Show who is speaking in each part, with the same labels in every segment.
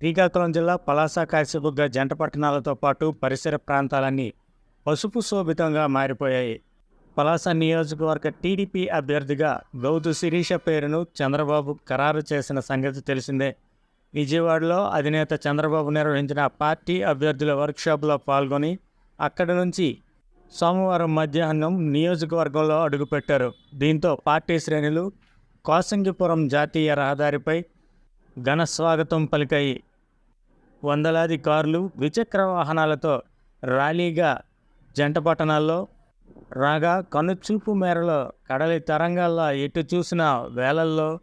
Speaker 1: శ్రీకాకుళం జిల్లా పలాస కాశీబుగ్గ జంట పట్టణాలతో పాటు పరిసర ప్రాంతాలన్నీ పసుపు శోభితంగా మారిపోయాయి. పలాస నియోజకవర్గ టీడీపీ అభ్యర్థిగా గౌతు శిరీష పేరును చంద్రబాబు ఖరారు చేసిన సంగతి తెలిసిందే. విజయవాడలో అధినేత చంద్రబాబు నిర్వహించిన పార్టీ అభ్యర్థుల వర్క్షాప్లో పాల్గొని అక్కడి నుంచి సోమవారం మధ్యాహ్నం నియోజకవర్గంలో అడుగుపెట్టారు. దీంతో పార్టీ శ్రేణులు కోసంగిపురం జాతీయ రహదారిపై ఘన స్వాగతం పలికాయి. వందలాది కార్లు ద్విచక్ర వాహనాలతో ర్యాలీగా జంట పట్టణాల్లో రాగా కనుచూపు మేరలో కడలి తరంగాల్లో ఎటు చూసిన వేలల్లో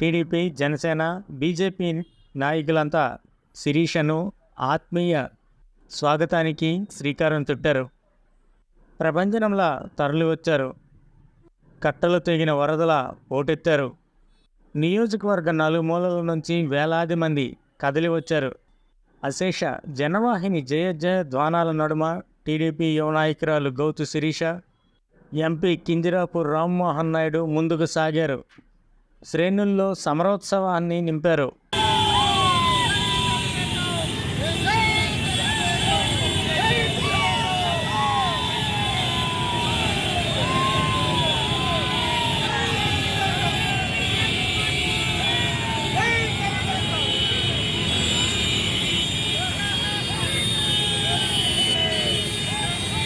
Speaker 1: టీడీపీ జనసేన బీజేపీ నాయకులంతా శిరీషను ఆత్మీయ స్వాగతానికి శ్రీకారం చుట్టారు. ప్రపంచంలా తరలి వచ్చారు కట్టలు తెగిన వరదల పోటెత్తారు. నియోజకవర్గ నలుమూలల నుంచి వేలాది మంది కదిలి వచ్చారు అశేష జనవాహిని జయ జయ ధ్వానాల నడుమ టీడీపీ యువనాయకురాలు గౌతు శిరీష ఎంపీ కింజరాపూర్ రామ్మోహన్ నాయుడు ముందుకు సాగారు. శ్రేణుల్లో సమరోత్సవాన్ని నింపారు.